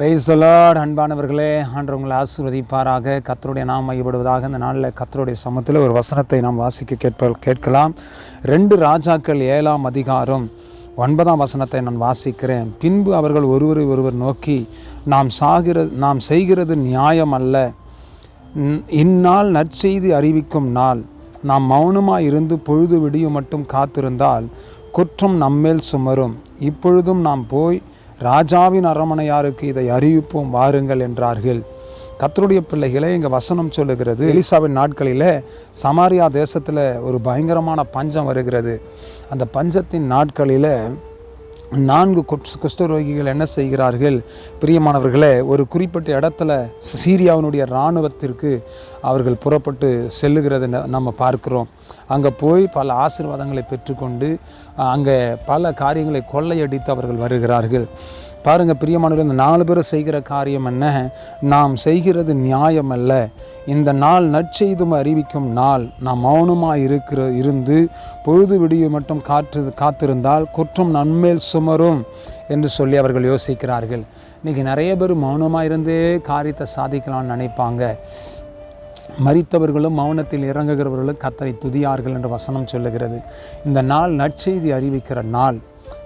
Price சொல்லாட் அன்பானவர்களே. ஆண்டு உங்களை ஆசிர்வதிப்பாராக. கத்தருடைய நாம் மையப்படுவதாக இந்த நாளில் கத்தருடைய சமத்தில் ஒரு வசனத்தை நாம் வாசிக்க கேட்ப கேட்கலாம். ரெண்டு ராஜாக்கள் ஏழாம் அதிகாரம் ஒன்பதாம் வசனத்தை நான் வாசிக்கிறேன். பின்பு அவர்கள் ஒருவரை ஒருவர் நோக்கி நாம் சாகிறது நாம் செய்கிறது நியாயம் அல்ல. இந்நாள் நற்செய்தி அறிவிக்கும் நாள். நாம் மௌனமாக இருந்து பொழுது விடியும் மட்டும் காத்திருந்தால் குற்றம் நம்மேல் சுமரும். இப்பொழுதும் நாம் போய் ராஜாவின் அரமனையாருக்கு இதை அறிவிப்போம் வாருங்கள் என்றார்கள். கத்தருடைய பிள்ளைகளே இங்கே வசனம் சொல்லுகிறது. எலிசாவின் நாட்களில் சமாரியா தேசத்தில் ஒரு பயங்கரமான பஞ்சம் வருகிறது. அந்த பஞ்சத்தின் நாட்களில் நான்கு குஷ்ட குஷ்டரோகிகள் என்ன செய்கிறார்கள்? பிரியமானவர்களே ஒரு குறிப்பிட்ட இடத்துல சீரியாவினுடைய இராணுவத்திற்கு அவர்கள் புறப்பட்டு செல்லுகிறதை ந- நம்ம பார்க்கிறோம். அங்கே போய் பல ஆசீர்வாதங்களை பெற்றுக்கொண்டு அங்கே பல காரியங்களை கொள்ளையடித்து அவர்கள் வருகிறார்கள். பாருங்கள் பிரியமானவர் இந்த நாலு பேரும் செய்கிற காரியம் என்ன? நாம் செய்கிறது நியாயம் அல்ல இந்த நாள் நற்செய்தும் அறிவிக்கும் நாள். நாம் மௌனமாக இருக்கிற இருந்து பொழுது விடிய மட்டும் காற்று காத்திருந்தால் குற்றம் நன்மேல் சுமரும் என்று சொல்லி அவர்கள் யோசிக்கிறார்கள். இன்றைக்கி நிறைய பேர் மௌனமாக இருந்தே காரியத்தை சாதிக்கலாம்னு நினைப்பாங்க. மறித்தவர்களும் மௌனத்தில் இறங்குகிறவர்களும் கத்தரை துதியார்கள் என்று வசனம் சொல்லுகிறது. இந்த நாள் நற்செய்தி அறிவிக்கிற நாள்.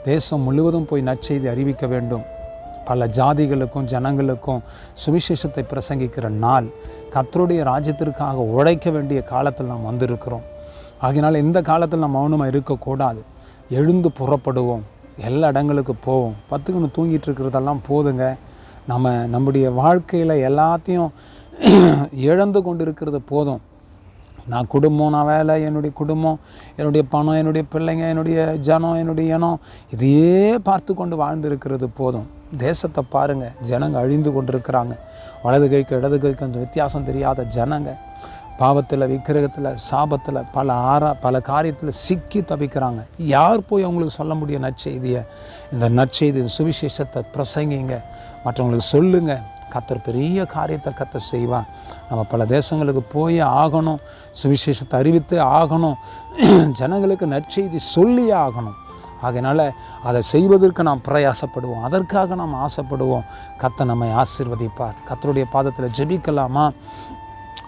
தேசம் முழுவதும் போய் நற்செய்தி அறிவிக்க வேண்டும். பல ஜாதிகளுக்கும் ஜனங்களுக்கும் சுவிசேஷத்தை பிரசங்கிக்கிற நாள் கத்தருடைய ராஜ்யத்திற்காக உழைக்க வேண்டிய காலத்தில் நாம் வந்திருக்கிறோம். ஆகினால் இந்த காலத்தில் நாம் மௌனமாக இருக்கக்கூடாது. எழுந்து புறப்படுவோம். எல்லா இடங்களுக்கு போவோம். பத்துக்குன்னு தூங்கிட்டு இருக்கிறதெல்லாம் போதுங்க. நம்ம நம்முடைய வாழ்க்கையில் எல்லாத்தையும் இழந்து கொண்டு இருக்கிறது போதும். நான் குடும்பம் நான் வேலை என்னுடைய குடும்பம் என்னுடைய பணம் என்னுடைய பிள்ளைங்க என்னுடைய ஜனம் என்னுடைய இனம் இதையே பார்த்து கொண்டு வாழ்ந்திருக்கிறது போதும். தேசத்தை பாருங்கள் ஜனங்க அழிந்து கொண்டிருக்கிறாங்க. வலது கைக்கு இடது கைக்கு அந்த வித்தியாசம் தெரியாத ஜனங்க பாவத்தில் விக்கிரகத்தில் சாபத்தில் பல ஆரா பல காரியத்தில் சிக்கி தவிக்கிறாங்க. யார் போய் அவங்களுக்கு சொல்ல முடியும் நற்செய்தியை? இந்த நற்செய்தி சுவிசேஷத்தை பிரசங்கிங்க. மற்றவங்களுக்கு சொல்லுங்கள் கத்தர் பெரிய காரியத்தை கத்த செய்வான் நம்ம பல தேசங்களுக்கு போய் ஆகணும் சுவிசேஷத்தை அறிவித்து ஆகணும் ஜனங்களுக்கு நற்செய்தி சொல்லியே ஆகணும். ஆகையினால அதை செய்வதற்கு நாம் பிரயாசப்படுவோம். அதற்காக நாம் ஆசைப்படுவோம். கத்த நம்மை ஆசீர்வதிப்பார். கத்தருடைய பாதத்தில் ஜெபிக்கலாமா?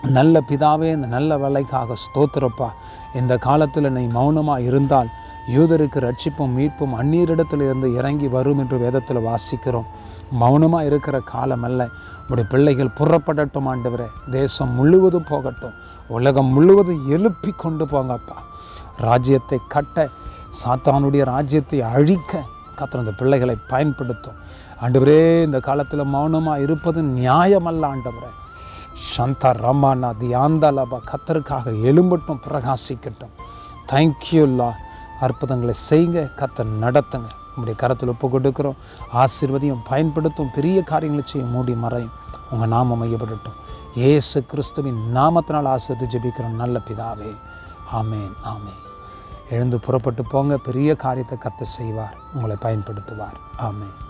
நல்ல பிதாவே இந்த நல்ல வேலைக்காக ஸ்தோத்திரப்பா. இந்த காலத்தில் நீ மௌனமாக இருந்தால் யூதருக்கு ரட்சிப்பும் மீட்பும் அந்நீரிடத்திலிருந்து இறங்கி வரும் என்று வேதத்தில் வாசிக்கிறோம். மௌனமாக இருக்கிற காலம் அல்ல. உடைய பிள்ளைகள் புறப்படட்டும் ஆண்டவரே. தேசம் முழுவதும் போகட்டும். உலகம் முழுவதும் எழுப்பி கொண்டு போங்கப்பா ராஜ்யத்தை கட்ட சாத்தானுடைய ராஜ்யத்தை அழிக்க கத்திர அந்த பிள்ளைகளை பயன்படுத்தும். ஆண்டவரே இந்த காலத்தில் மௌனமாக இருப்பது நியாயமல்ல ஆண்டவரே. சந்தா ரமானா தியாந்தாலாபா கத்தருக்காக எழும்பட்டும் பிரகாசிக்கட்டும். தேங்க்யூல்லா அற்புதங்களை செய்யுங்க கத்தை நடத்துங்க. உங்களுடைய கரத்தில் ஒப்பு கொடுக்குறோம் ஆசிர்வதியும் பயன்படுத்தும் பெரிய காரியங்களை செய்யும் மூடி மறையும். உங்கள் நாமம் மையப்படட்டும். ஏசு கிறிஸ்துவின் நாமத்தினால் ஆசிர்வதி ஜெபிக்கிறோம் நல்ல பிதாவே. ஆமேன் ஆமேன். எழுந்து புறப்பட்டு போங்க. பெரிய காரியத்தை கத்த செய்வார். உங்களை பயன்படுத்துவார். ஆமேன்.